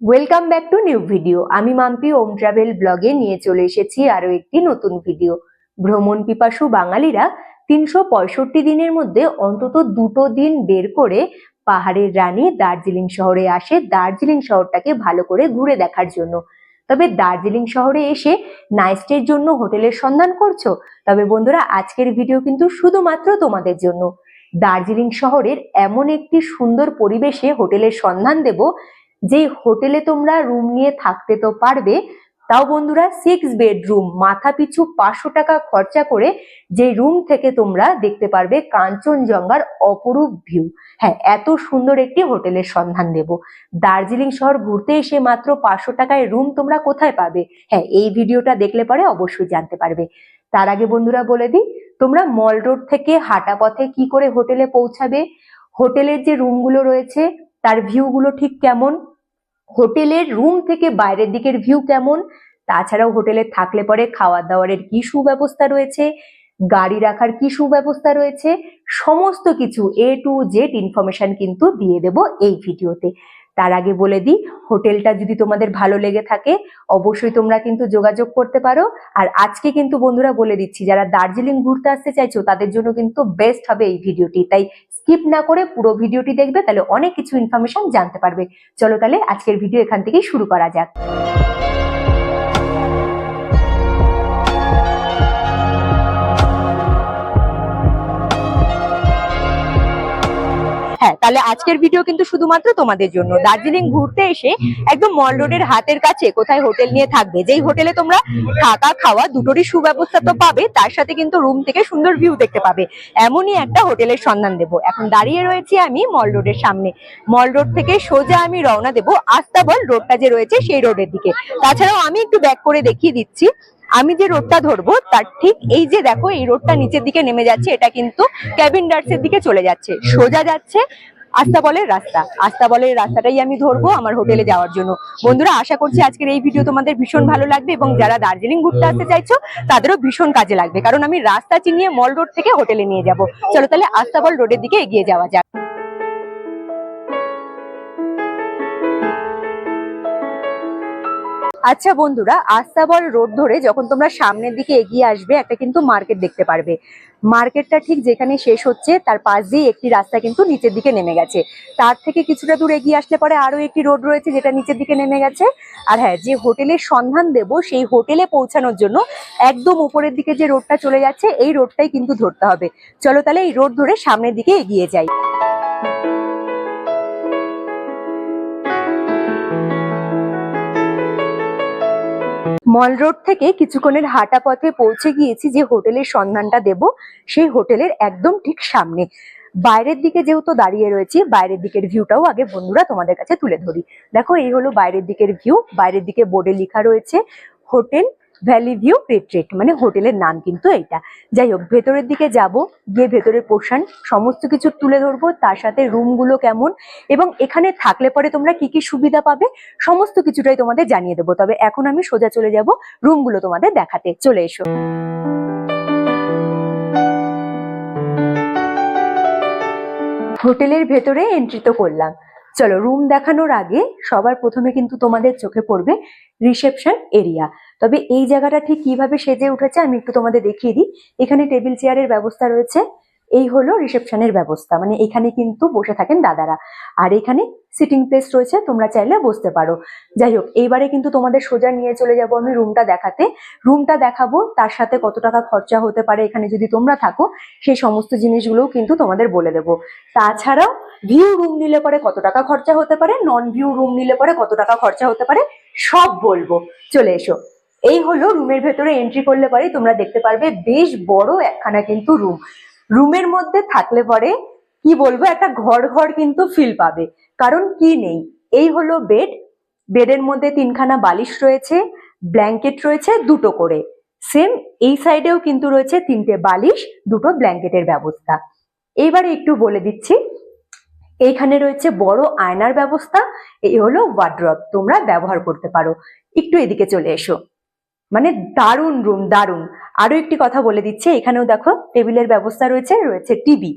Welcome back to new video আমি মাম্পি ওম travel ব্লগে নিয়ে চলে এসেছি আরও একটি নতুন ভিডিও ভ্রমণ পিপাসু বাঙালিরা তিনশো পঁয়ষট্টি দিনের মধ্যে অন্তত দুটো দিন বের করে পাহাড়ের রানী দার্জিলিং শহরে আসে। দার্জিলিং শহরটাকে ভালো করে ঘুরে দেখার জন্য। তবে দার্জিলিং শহরে এসে নাইস্টের জন্য হোটেলের সন্ধান করছ? তবে বন্ধুরা, আজকের ভিডিও কিন্তু শুধুমাত্র তোমাদের জন্য। দার্জিলিং শহরের এমন একটি সুন্দর পরিবেশে হোটেলের সন্ধান দেব যে হোটেলে তোমরা রুম নিয়ে থাকতে তো পারবে, তাও বন্ধুরা সিক্স বেডরুম মাথা পিছু পাঁচশো টাকা খরচা করে যে রুম থেকে তোমরা দেখতে পারবে কাঞ্চনজঙ্ঘার অপরূপ ভিউ হ্যাঁ এত সুন্দর একটি হোটেলের সন্ধান দেব। দার্জিলিং শহর ঘুরতে এসে মাত্র পাঁচশো টাকায় রুম তোমরা কোথায় পাবে? হ্যাঁ এই ভিডিওটা দেখলে পরে অবশ্যই জানতে পারবে। তার আগে বন্ধুরা বলে দিই, তোমরা মল রোড থেকে হাঁটা পথে কি করে হোটেলে পৌঁছাবে? হোটেলের যে রুমগুলো রয়েছে তার ভিউগুলো ঠিক কেমন? হোটেলের রুম থেকে বাইরের দিকের ভিউ কেমন? তাছাড়াও হোটেলে থাকলে পরে খাওয়া দাওয়ারের কি সুব্যবস্থা রয়েছে? গাড়ি রাখার কি সুব্যবস্থা রয়েছে? সমস্ত কিছু এ টু জেড ইনফরমেশন কিন্তু দিয়ে দেব এই ভিডিওতে তার আগে বলে দিই হোটেলটা যদি তোমাদের ভালো লেগে থাকে, অবশ্যই তোমরা কিন্তু যোগাযোগ করতে পারো। আর আজকে কিন্তু বন্ধুরা বলে দিচ্ছি, যারা দার্জিলিং ঘুরতে আসতে চাইছো, তাদের জন্য কিন্তু বেস্ট হবে এই ভিডিওটি তাই স্কিপ না করে পুরো ভিডিওটি দেখবে, তাহলে অনেক কিছু ইনফরমেশন জানতে পারবে। চলো তাহলে আজকের ভিডিও এখান থেকেই শুরু করা যাক। তাহলে আজকের ভিডিও কিন্তু শুধুমাত্র তোমাদের জন্য। দার্জিলিং ঘুরতে এসে একদম মল রোডের হাতের কাছে কোথায় হোটেল নিয়ে থাকবে যেই হোটেলে তোমরা থাকা খাওয়া দুটোরই সুব্যবস্থা তো পাবে তার সাথে কিন্তু রুম থেকে সুন্দর ভিউ দেখতে পাবে। এমনই একটা হোটেলের সন্ধান দেব। এখন দাঁড়িয়ে রয়েছি আমি মল রোডের সামনে। মল রোড থেকে সোজা আমি রওনা দেব আস্তাবল রোডটা যে রয়েছে সেই রোডের দিকে। তাছাড়াও আমি একটু ব্যাক করে দেখিয়ে দিচ্ছি। আমি যে রোডটা ধরবো তার ঠিক এই যে দেখো এই রোডটা নিচের দিকে নেমে যাচ্ছে এটা কিন্তু ক্যাবিন্ডার্সের দিকে চলে যাচ্ছে। সোজা যাচ্ছে আস্তাবলের রাস্তা। আস্তাবলের রাস্তাটাই আমি ধরবো আমার হোটেলে যাওয়ার জন্য। বন্ধুরা, আশা করছি আজকের এই ভিডিও তোমাদের ভীষণ ভালো লাগবে এবং যারা দার্জিলিং ঘুরতে আসতে চাইছো, তাদেরও ভীষণ কাজে লাগবে। কারণ আমি রাস্তা চিনিয়ে মল রোড থেকে হোটেলে নিয়ে যাব। চলো তাহলে আস্তাবল রোডের দিকে এগিয়ে যাওয়া যাক। আচ্ছা বন্ধুরা আস্তাবল রোড ধরে যখন তোমরা সামনের দিকে এগিয়ে আসবে, একটা কিন্তু মার্কেট দেখতে পারবে। মার্কেটটা ঠিক যেখানে শেষ হচ্ছে, তার পাশ দিয়ে একটি রাস্তা কিন্তু নিচের দিকে নেমে গেছে। তার থেকে কিছুটা দূর এগিয়ে আসলে পরে আরও একটি রোড রয়েছে যেটা নিচের দিকে নেমে গেছে। আর হ্যাঁ যে হোটেলের সন্ধান দেব, সেই হোটেলে পৌঁছানোর জন্য একদম উপরের দিকে যে রোডটা চলে যাচ্ছে, এই রোডটাই কিন্তু ধরতে হবে। চলো তাহলে এই রোড ধরে সামনের দিকে এগিয়ে যাই। মল রোড থেকে কিছুক্ষণের হাঁটা পথে পৌঁছে গিয়েছি যে হোটেলের সন্ধানটা দেব, সেই হোটেলের একদম ঠিক সামনে। বাইরের দিকে যেহেতু দাঁড়িয়ে রয়েছি, বাইরের দিকের ভিউটাও আগে বন্ধুরা তোমাদের কাছে তুলে ধরি। দেখো, এই হলো বাইরের দিকের ভিউ, বাইরের দিকে বোর্ডে লেখা রয়েছে, হোটেল ভ্যালি ভিউ রিট্রিট মানে হোটেলের নাম কিন্তু এইটা। যাই হোক, ভেতরের দিকে যাব, গিয়ে ভেতরের পোর্শন সমস্ত কিছু তুলে ধরবো, তার সাথে রুমগুলো কেমন, এবং এখানে থাকলে পরে তোমরা কি কি সুবিধা পাবে, সমস্ত কিছুটাই তোমাদের জানিয়ে দেবো। তবে এখন আমি সোজা চলে যাব রুমগুলো তোমাদের দেখাতে। চলে এসো। হোটেলের ভেতরে এন্ট্রি তো করলাম। চলো রুম দেখানোর আগে সবার প্রথমে কিন্তু তোমাদের চোখে পড়বে রিসেপশন এরিয়া তবে এই জায়গাটা ঠিক কীভাবে সেজে উঠেছে আমি একটু তোমাদের দেখিয়ে দিই। এখানে টেবিল চেয়ারের ব্যবস্থা রয়েছে। এই হলো রিসেপশনের ব্যবস্থা মানে এখানে কিন্তু বসে থাকেন দাদারা। আর এখানে সিটিং প্লেস রয়েছে, তোমরা চাইলে বসতে পারো। যাই হোক, এইবারে কিন্তু তোমাদের সোজা নিয়ে চলে যাব আমি রুমটা দেখাতে। রুমটা দেখাবো, তার সাথে কত টাকা খরচা হতে পারে এখানে যদি তোমরা থাকো, সেই সমস্ত জিনিসগুলোও কিন্তু তোমাদের বলে দেবো। তাছাড়াও ভিউ রুম নিলে পরে কত টাকা খরচা হতে পারে নন ভিউ রুম নিলে পরে কত টাকা খরচা হতে পারে, সব বলব। চলে এসো। এই হলো রুমের ভেতরে এন্ট্রি করলে পরে তোমরা দেখতে পারবে, বেশ বড় একখানা কিন্তু রুম রুমের মধ্যে থাকলে পরে কি বলব, একটা ঘর ঘর কিন্তু ফিল পাবে। কারণ কি নেই? এই হলো বেড বেডের মধ্যে তিনখানা বালিশ রয়েছে ব্ল্যাঙ্কেট রয়েছে দুটো করে। সেম এই সাইডেও কিন্তু রয়েছে তিনটে বালিশ, দুটো ব্ল্যাঙ্কেটের ব্যবস্থা। এইবারে একটু বলে দিচ্ছি, এইখানে রয়েছে বড় আয়নার ব্যবস্থা, এই হলো ওয়ার্ড্রপ তোমরা ব্যবহার করতে পারো। একটু এদিকে চলে এসো। মানে দারুণ রুম দারুণ। আরও একটি কথা বলে দিচ্ছে, এখানেও দেখো টেবিলের ব্যবস্থা রয়েছে রয়েছে টিভি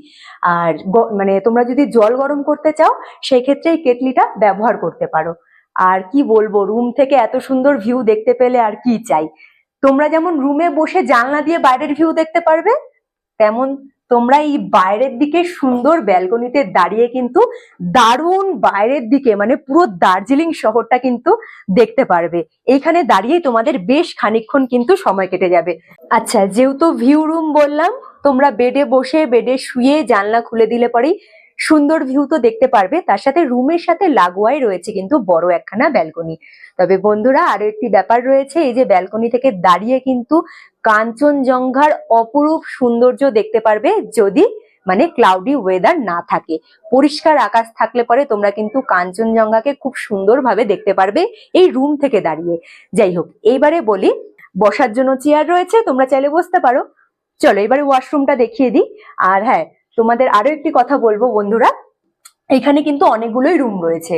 আর মানে তোমরা যদি জল গরম করতে চাও সেই ক্ষেত্রে এই কেটলিটা ব্যবহার করতে পারো। আর কি বলব রুম থেকে এত সুন্দর ভিউ দেখতে পেলে আর কি চাই? তোমরা যেমন রুমে বসে জানলা দিয়ে বাইরের ভিউ দেখতে পারবে, তেমন তোমরা এই বাইরের দিকে সুন্দর ব্যালকনিতে দাঁড়িয়ে কিন্তু দারুণ বাইরের দিকে মানে পুরো দার্জিলিং শহরটা কিন্তু দেখতে পারবে। এইখানে দাঁড়িয়ে তোমাদের বেশ খানিকক্ষণ কিন্তু সময় কেটে যাবে। আচ্ছা যেহেতু ভিউ রুম বললাম, তোমরা বেডে বসে বেডে শুয়ে জানলা খুলে দিলে পরেই সুন্দর ভিউ তো দেখতে পারবে। তার সাথে রুমের সাথে লাগোয়াই রয়েছে কিন্তু বড় একখানা ব্যালকনি। তবে বন্ধুরা, আরও একটি ব্যাপার রয়েছে, এই যে ব্যালকনি থেকে দাঁড়িয়ে কিন্তু কাঞ্চনজঙ্ঘার অপরূপ সৌন্দর্য দেখতে পারবে যদি মানে ক্লাউডি ওয়েদার না থাকে। পরিষ্কার আকাশ থাকলে পরে তোমরা কিন্তু কাঞ্চনজঙ্ঘাকে খুব সুন্দরভাবে দেখতে পারবে এই রুম থেকে দাঁড়িয়ে। যাই হোক, এইবারে বলি, বসার জন্য চেয়ার রয়েছে, তোমরা চাইলে বসতে পারো। চলো, এবারে ওয়াশরুমটা দেখিয়ে দিই। আর হ্যাঁ তোমাদের আরও একটি কথা বলব বন্ধুরা, এখানে কিন্তু অনেকগুলোই রুম রয়েছে।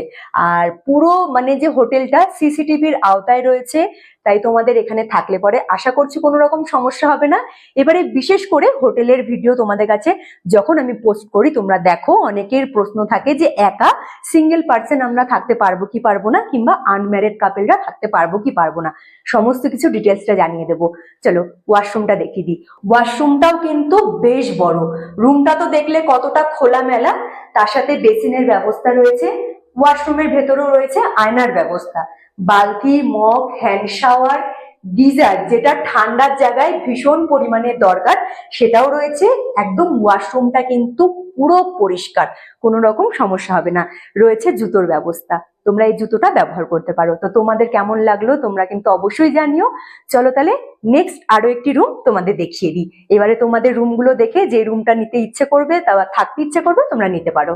আর পুরো মানে যে হোটেলটা সিসিটিভির আওতায় রয়েছে তাই তোমাদের এখানে থাকলে পরে আশা করছি কোনো রকম সমস্যা হবে না। এবারে বিশেষ করে হোটেলের ভিডিও তোমাদের কাছে যখন আমি পোস্ট করি, তোমরা দেখো অনেকের প্রশ্ন থাকে যে, একা সিঙ্গেল পার্সন আমরা থাকতে পারব কি পারব না? কিংবা আনম্যারিড কাপেলরা থাকতে পারব কি পারব না? সমস্ত কিছু ডিটেলসটা জানিয়ে দেবো। চলো ওয়াশরুমটা দেখিয়ে দিই। ওয়াশরুমটাও কিন্তু বেশ বড়। রুমটা তো দেখলে কতটা খোলামেলা। তার সাথে বেসিনের ব্যবস্থা রয়েছে। ওয়াশরুমের ভেতরেও রয়েছে আয়নার ব্যবস্থা। বালতি, মগ হ্যান্ড শাওয়ার গিজার, যেটা ঠান্ডার জায়গায় ভীষণ পরিমাণে দরকার, সেটাও রয়েছে। একদম ওয়াশরুমটা কিন্তু পুরো পরিষ্কার, কোনো রকম সমস্যা হবে না। রয়েছে জুতোর ব্যবস্থা, তোমরা এই জুতোটা ব্যবহার করতে পারো। তো তোমাদের কেমন লাগল তোমরা কিন্তু অবশ্যই জানিও। চলো তাহলে নেক্সট আরও একটি রুম তোমাদের দেখিয়ে দিই। এবারে তোমাদের রুমগুলো দেখে যে রুমটা নিতে ইচ্ছে করবে, তা থাকতে ইচ্ছে করবে, তোমরা নিতে পারো।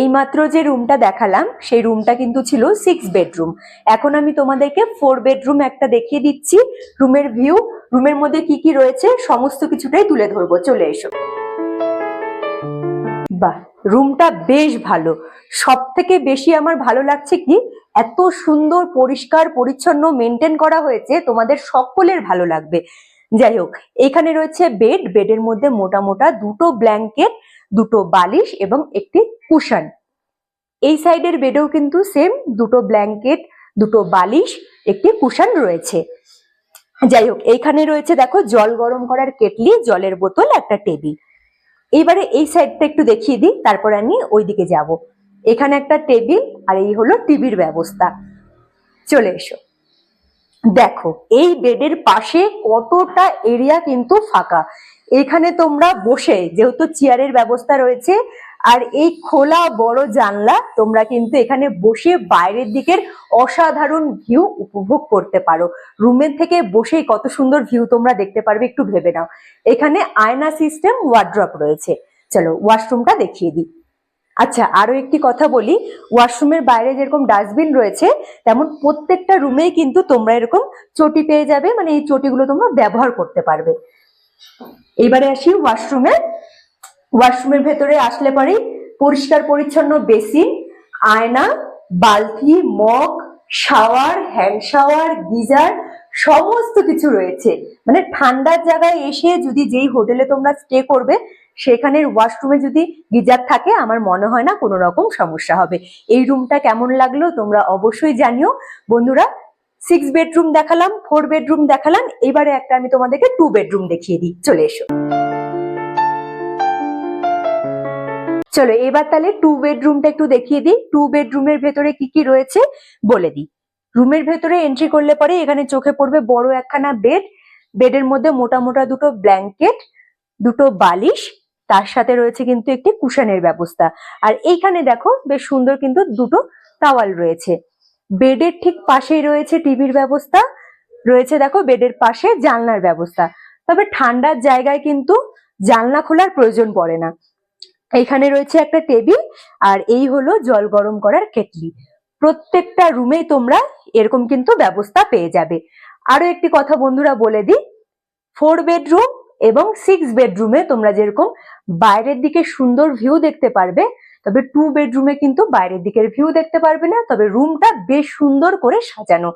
এইমাত্র যে রুমটা দেখালাম, সেই রুমটা কিন্তু ছিল সিক্স বেডরুম এখন আমি তোমাদেরকে ফোর বেডরুম একটা দেখিয়ে দিচ্ছি রুমের ভিউ রুমের মধ্যে কি কি রয়েছে, সমস্ত কিছুটাই তুলে ধরবো, চলে এসো। বাহ রুমটা বেশ ভালো। সব থেকে বেশি আমার ভালো লাগছে কি, এত সুন্দর, পরিষ্কার, পরিচ্ছন্ন মেনটেন করা হয়েছে, তোমাদের সকলের ভালো লাগবে। যাই হোক, এখানে রয়েছে বেড বেডের মধ্যে মোটা মোটা দুটো ব্ল্যাঙ্কেট দুটো বালিশ এবং একটি কুশন। এই সাইডের বেডেও কিন্তু সেম দুটো ব্ল্যাঙ্কেট দুটো বালিশ, একটি কুশন রয়েছে। যাই হোক, এইখানে রয়েছে দেখো জল গরম করার কেটলি, জলের বোতল, একটা টেবিল। এইবারে এই সাইডটা একটু দেখিয়ে দিই, তারপর আমি ওইদিকে যাব। এখানে একটা টেবিল আর এই হলো টিভির ব্যবস্থা। চলে এসো। দেখো, এই বেডের পাশে কতটা এরিয়া কিন্তু ফাঁকা। এখানে তোমরা বসে যেহেতু চেয়ারের ব্যবস্থা রয়েছে, আর এই খোলা বড় জানলা তোমরা কিন্তু এখানে বসে বাইরের দিকের অসাধারণ ভিউ উপভোগ করতে পারো। রুমের থেকে বসেই কত সুন্দর ভিউ তোমরা দেখতে পারবে, একটু ভেবে নাও। এখানে আয়না সিস্টেম ওয়ার্ড্রপ রয়েছে। চলো ওয়াশরুমটা দেখিয়ে দিই। আচ্ছা আরও একটি কথা বলি। ওয়াশরুমের বাইরে যেরকম ডাস্টবিন রয়েছে, তেমন প্রত্যেকটা রুমেই কিন্তু তোমরা এরকম চটি পেয়ে যাবে মানে এই চটিগুলো তোমরা ব্যবহার করতে পারবে। এইবারে আসি ওয়াশরুমে ওয়াশরুমের ভেতরে আসলে পরেই পরিষ্কার পরিচ্ছন্ন বেসিন, আয়না, বালতি, mug, shower hand shower geyser, সমস্ত কিছু রয়েছে। মানে ঠান্ডার জায়গায় এসে যদি যেই হোটেলে তোমরা স্টে করবে, সেখানের ওয়াশরুমে যদি গিজার থাকে, আমার মনে হয় না কোনো রকম সমস্যা হবে। এই রুমটা কেমন লাগল তোমরা অবশ্যই জানিও। বন্ধুরা সিক্স বেডরুম দেখালাম ফোর বেডরুম দেখালাম, এবারে একটা আমি তোমাদেরকে টু বেডরুম দেখিয়ে দিই। চলে এসো। চলো, এবার তাহলে টু বেডরুমটা একটু দেখিয়ে দিই। টু বেডরুমের ভেতরে কি কি রয়েছে বলে দিই। রুমের ভেতরে এন্ট্রি করলে পরে এখানে চোখে পড়বে বড় একখানা বেড বেডের মধ্যে মোটা মোটা দুটো ব্ল্যাঙ্কেট দুটো বালিশ, তার সাথে রয়েছে কিন্তু একটি কুশনের ব্যবস্থা। আর এইখানে দেখো, বেশ সুন্দর কিন্তু দুটো টাওয়াল রয়েছে। বেডের ঠিক পাশেই রয়েছে টিভির ব্যবস্থা, রয়েছে দেখো বেডের পাশে জানলার ব্যবস্থা। তবে ঠান্ডার জায়গায় কিন্তু জানলা খোলার প্রয়োজন পড়ে না। এখানে রয়েছে একটা টেবিল আর এই হলো জল গরম করার কেটলি। প্রত্যেকটা রুমেই তোমরা এরকম কিন্তু ব্যবস্থা পেয়ে যাবে। আরও একটি কথা বন্ধুরা বলে দিই ফোর বেডরুম এবং সিক্স বেডরুমে তোমরা যেরকম বাইরের দিকে সুন্দর ভিউ দেখতে পারবে তবে টু বেডরুমে কিন্তু বাইরের দিকের ভিউ দেখতে পারবে না, তবে রুমটা বেশ সুন্দর করে সাজানো।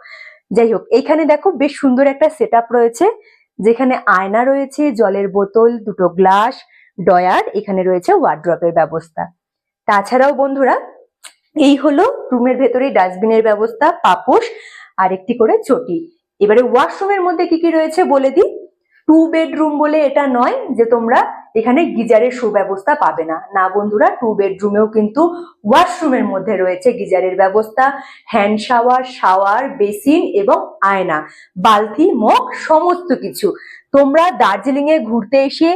যাই হোক, এখানে দেখো বেশ সুন্দর একটা সেট রয়েছে, যেখানে আয়না রয়েছে, জলের বোতল, দুটো গ্লাস ডয়ার এখানে রয়েছে ওয়ার্ড্রপের ব্যবস্থা। তাছাড়াও বন্ধুরা, এই হলো রুমের ভেতরে ডাস্টবিনের ব্যবস্থা, পাপোশ আর একটি করে চটি। এবারে ওয়াশরুমের মধ্যে কি কি রয়েছে বলে দিই? টু বেডরুম বলে এটা নয় যে তোমরা এখানে গিজারের সুব্যবস্থা পাবে না। না বন্ধুরা টু বেডরুমেও কিন্তু ওয়াশরুমের মধ্যে রয়েছে গিজারের ব্যবস্থা। হ্যান্ড শাওয়ার শাওয়ার বেসিন এবং আয়না, বালতি, মগ, সমস্ত কিছু। তোমরা দার্জিলিং এ ঘুরতে এসে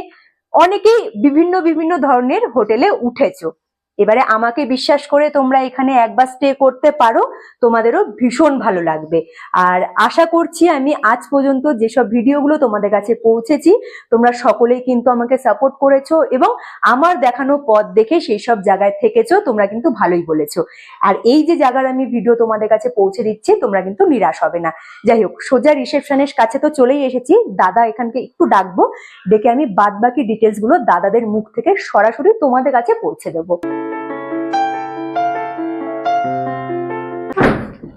অনেকেই বিভিন্ন বিভিন্ন ধরনের হোটেলে উঠেছো। এবারে আমাকে বিশ্বাস করে তোমরা এখানে একবার স্টে করতে পারো, তোমাদেরও ভীষণ ভালো লাগবে। আর আশা করছি আমি আজ পর্যন্ত যেসব ভিডিওগুলো তোমাদের কাছে পৌঁছেছি, তোমরা সকলেই কিন্তু আমাকে সাপোর্ট করেছ এবং আমার দেখানো পথ দেখে সেই সব জায়গায় থেকেছো, তোমরা কিন্তু ভালোই বলেছ। আর এই যে জায়গার আমি ভিডিও তোমাদের কাছে পৌঁছে দিচ্ছি, তোমরা কিন্তু নিরাশ হবে না। যাই হোক, সোজা রিসেপশনের কাছে তো চলেই এসেছি, দাদা এখানকে একটু ডাকবো, ডেকে আমি বাদ বাকি ডিটেলসগুলো দাদাদের মুখ থেকে সরাসরি তোমাদের কাছে পৌঁছে দেবো।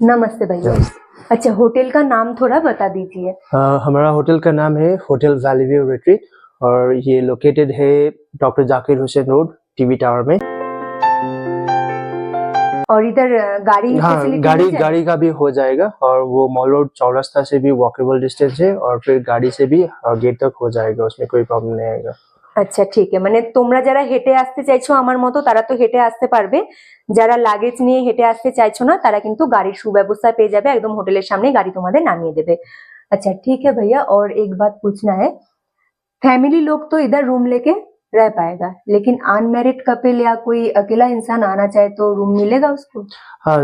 नमस्ते भैया अच्छा होटल का नाम थोड़ा बता दीजिए। हमारा होटल का नाम है होटल वैली व्यू रिट्रीट और ये लोकेटेड है doctor Zakir Hussain road TV tower में। और इधर गाड़ी हाँ गाड़ी गाड़ी का भी हो जाएगा और वो मॉल रोड चौरास्ता से भी वॉकेबल डिस्टेंस है और फिर गाड़ी से भी गेट तक हो जाएगा उसमें कोई प्रॉब्लम नहीं आएगा। আচ্ছা ঠিক আছে মানে তোমরা যারা হেঁটে আসতে চাইছো আমার মতো তারা তো হেঁটে আসতে পারবে যারা লাগেজ নিয়ে হেঁটে আসতে চাইছো না তারা কিন্তু গাড়ির সুব্যবস্থা পেয়ে যাবে একদম হোটেলের সামনে গাড়ি তোমাদের নামিয়ে দেবে अच्छा ठीक है भैया और एक बात पूछना है फैमिली लोग तो इधर रूम लेके रह पाएगा लेकिन अनमेरिड कपल या कोई अकेला इंसान आना चाहे तो रूम मिलेगा उसको हाँ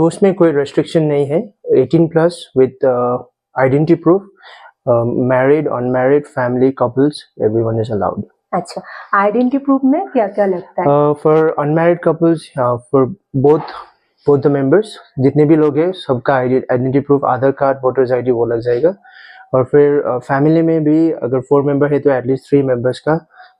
उसमें कोई रेस्ट्रिक्शन नहीं है eighteen plus with identity proof married unmarried family couples everyone is allowed अच्छा आइडेंटिटी प्रूफ में क्या क्या लगता है? Uh, unmarried couples uh, for both both the members जितने भी लोग हैं सबका identity proof Aadhaar card voters ID वो लग जाएगा। और फिर फैमिली में भी अगर फोर मेंबर है तो एटलीस्ट थ्री मेंबर्स का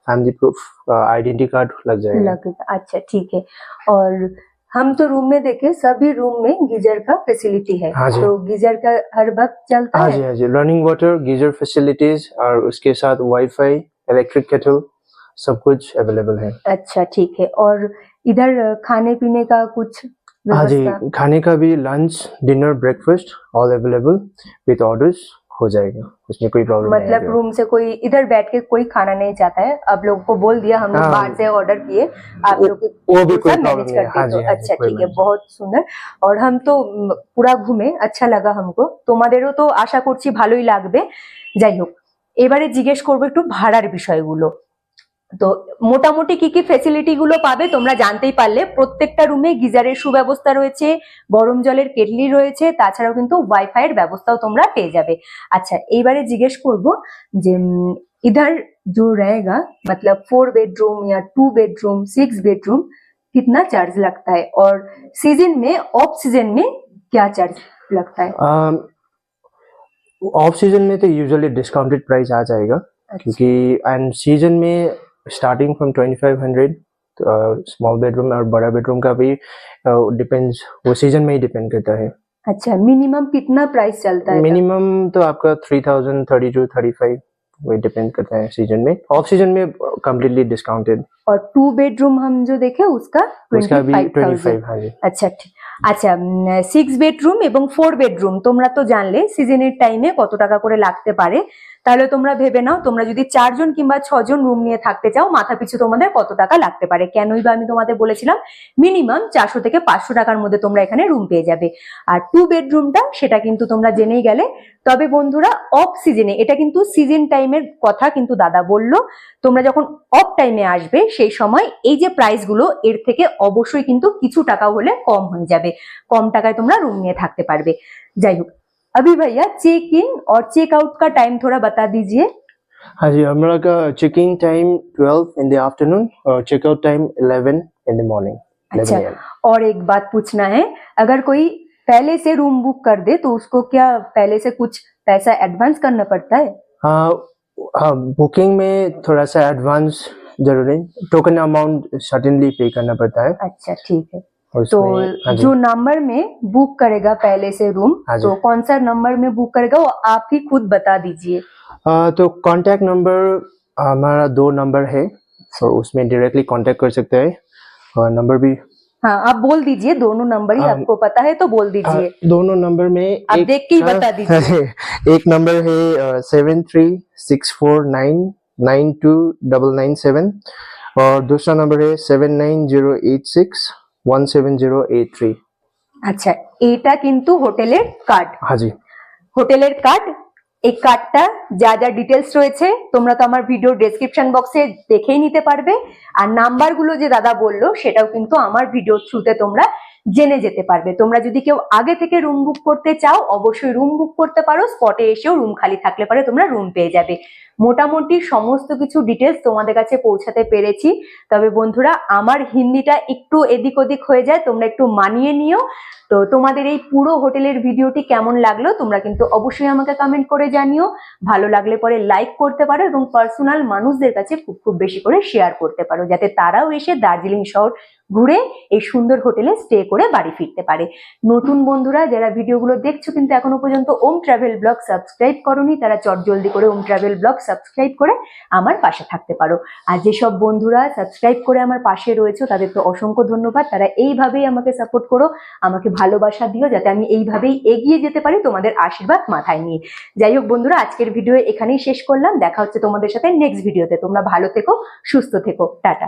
फैमिली प्रूफ आइडेंटिटी कार्ड लग जाएगा। लगेगा। अच्छा ठीक है। और हम तो रूम में देखे सभी रूम में गीजर का फैसिलिटी है। हाँ तो गीजर का हर वक्त चलता हाँ है। हाँ जी। रनिंग वाटर गीजर फैसिलिटीज़ और उसके साथ वाईफाई इलेक्ट्रिक केटल सब कुछ अवेलेबल है। अच्छा ठीक है। और इधर खाने पीने का कुछ हाँ जी खाने का भी lunch dinner breakfast all available with orders हो जाएगा उसमें कोई प्रॉब्लम नहीं मतलब आएगा रूम से कोई इधर बैठ के कोई खाना नहीं चाहता है आप लोगों को बोल दिया हम लोग हाँ। बाहर से ऑर्डर किए आप वो- लोग के- वो भी वो कोई सब प्रॉब्लम मैनेज नहीं है करते हाँ तो जी हाँ जी, अच्छा कोई ठीक है manage- बहुत সুন্দর और हम तो উম, পুরা ঘুমে আচ্ছা লাগা हमको তোমাদেরও তো আশা করছি ভালোই লাগবে যাই হোক এবারে জিজ্ঞেস করবো একটু ভাড়ার বিষয়গুলো তো মোটামুটি কি কি ফেসিলিটি গুলো পাবে তোমরা জানতেই পারলে প্রত্যেকটা রুমে গিজারের সুব্যবস্থা রয়েছে গরম জলের কেটলি রয়েছে তাছাড়াও কিন্তু ওয়াইফাই এর ব্যবস্থাও তোমরা পেয়ে যাবে আচ্ছা এইবারে জিজ্ঞেস করব যে উম, इधर जो रहेगा मतलब फोर बेडरूम या टू बेडरूम सिक्स बेडरूम कितना चार्ज लगता है और सीजन में ऑफ सीजन में क्या चार्ज लगता है ऑफ सीजन Um, में तो यूजुअली डिस्काउंटेड प्राइस आ जाएगा अच्छा, क्योंकि एंड सीजन में starting from twenty five hundred small bedroom और बड़ा बेडरूम का भी डिपेंड्स वो सीजन में ही डिपेंड करता है अच्छा मिनिमम कितना प्राइस चलता है मिनिमम तो आपका three thousand thirty two thirty five वही डिपेंड करता है सीजन में ऑफ सीजन में कम्प्लीटली डिस्काउंटेड और टू बेडरूम हम जो देखे उसका उसका भी ट्वेंटी ट्वेंटी फाइव फाइव हाँ जी আচ্ছা ঠিক আচ্ছা সিক্স বেডরুম এবং ফোর বেডরুম তোমরা তো জানলে সিজনের টাইমে কত টাকা করে লাগতে পারে তাহলে তোমরা ভেবে নাও, তোমরা যদি চারজন কিংবা ছজন রুম নিয়ে থাকতে চাও, মাথা পিছু তোমাদের কত টাকা লাগতে পারে? কেনই বা আমি তোমাদের বলেছিলাম মিনিমাম চারশো থেকে পাঁচশো টাকার মধ্যে তোমরা এখানে রুম পেয়ে যাবে। আর টু বেডরুমটা সেটা কিন্তু তোমরা জেনেই গেলে। তবে বন্ধুরা অফ সিজনে এটা কিন্তু সিজন টাইমের কথা কিন্তু দাদা বলল। তোমরা যখন অফ টাইমে আসবে, সেই সময় এই যে প্রাইসগুলো, এর থেকে অবশ্যই কিন্তু কিছু টাকা হলে কম হয়ে যাবে। কম টাকায় তোমরা রুম নিয়ে থাকতে পারবে। যাই হোক अभी भैया चेक इन और चेक आउट का टाइम थोड़ा बता दीजिए। हाँ जी हमारा का check in time twelve in the afternoon और checkout time eleven in the morning अच्छा और एक बात पूछना है अगर कोई पहले से रूम बुक कर दे तो उसको क्या पहले से कुछ पैसा एडवांस करना पड़ता है? हाँ हाँ बुकिंग में थोड़ा सा एडवांस ज़रूरी टोकन अमाउंट सडनली पे करना पड़ता है। अच्छा ठीक है। तो हाँ जी। नंबर में बुक करेगा पहले से रूम हाँ तो कौन सा नंबर में बुक करेगा वो आप ही खुद बता दीजिए। तो कांटेक्ट नंबर हमारा दो नंबर है और उसमें डायरेक्टली कांटेक्ट कर सकते हैं। और नंबर भी हाँ आप बोल दीजिए दोनों नंबर ही हाँ। आपको पता है तो बोल दीजिए। हाँ, दोनों नंबर में आप देख के ही हाँ, बता दीजिए एक नंबर है seven three six four nine nine two double nine seven और दूसरा नंबर है seven nine zero eight six one seven zero eight three আচ্ছা এটা কিন্তু হোটেলের কার্ড হাজি হোটেলের কার্ড এই কার্ডটা যা যা ডিটেলস রয়েছে, তোমরা তো আমার ভিডিও ডেসক্রিপশন বক্সে দেখেই নিতে পারবে। আর নাম্বারগুলো যে দাদা বলল, সেটাও কিন্তু আমার ভিডিও থ্রুতে তোমরা জেনে যেতে পারবে। তোমরা যদি কেউ আগে থেকে রুম বুক করতে চাও, অবশ্যই রুম বুক করতে পারো স্পটে এসেও রুম খালি থাকলে পারে তোমরা রুম পেয়ে যাবে। মোটামুটি সমস্ত কিছু ডিটেলস তোমাদের কাছে পৌঁছাতে পেরেছি। তবে বন্ধুরা, আমার হিন্দিটা একটু এদিক ওদিক হয়ে যায়, তোমরা একটু মানিয়ে নিও। তো তোমাদের এই পুরো হোটেলের ভিডিওটি কেমন লাগল তোমরা কিন্তু অবশ্যই আমাকে কমেন্ট করে জানিও। ভালো লাগলে পরে লাইক করতে পারো এবং পার্সোনাল মানুষদের কাছে খুব খুব বেশি করে শেয়ার করতে পারো, যাতে তারাও এসে দার্জিলিং শহর ঘুরে এই সুন্দর হোটেলে স্টে করে বাড়ি ফিরতে পারে। নতুন বন্ধুরা, যারা ভিডিওগুলো দেখছ কিন্তু এখনও পর্যন্ত ওম ট্রাভেল ব্লগ সাবস্ক্রাইব করনি, তারা চট জলদি করে ওম ট্রাভেল ব্লগ সাবস্ক্রাইব করে আমার পাশে থাকতে পারো। আর যেসব বন্ধুরা সাবস্ক্রাইব করে আমার পাশে রয়েছে তাদের তো অসংখ্য ধন্যবাদ। তারা এইভাবেই আমাকে সাপোর্ট করো, আমাকে ভালোবাসা দিও, যাতে আমি এইভাবেই এগিয়ে যেতে পারি তোমাদের আশীর্বাদ মাথায় নিয়ে। যাই হোক বন্ধুরা, আজকের ভিডিও এখানেই শেষ করলাম। দেখা হচ্ছে তোমাদের সাথে নেক্সট ভিডিওতে তোমরা ভালো থেকো, সুস্থ থেকো। টাটা।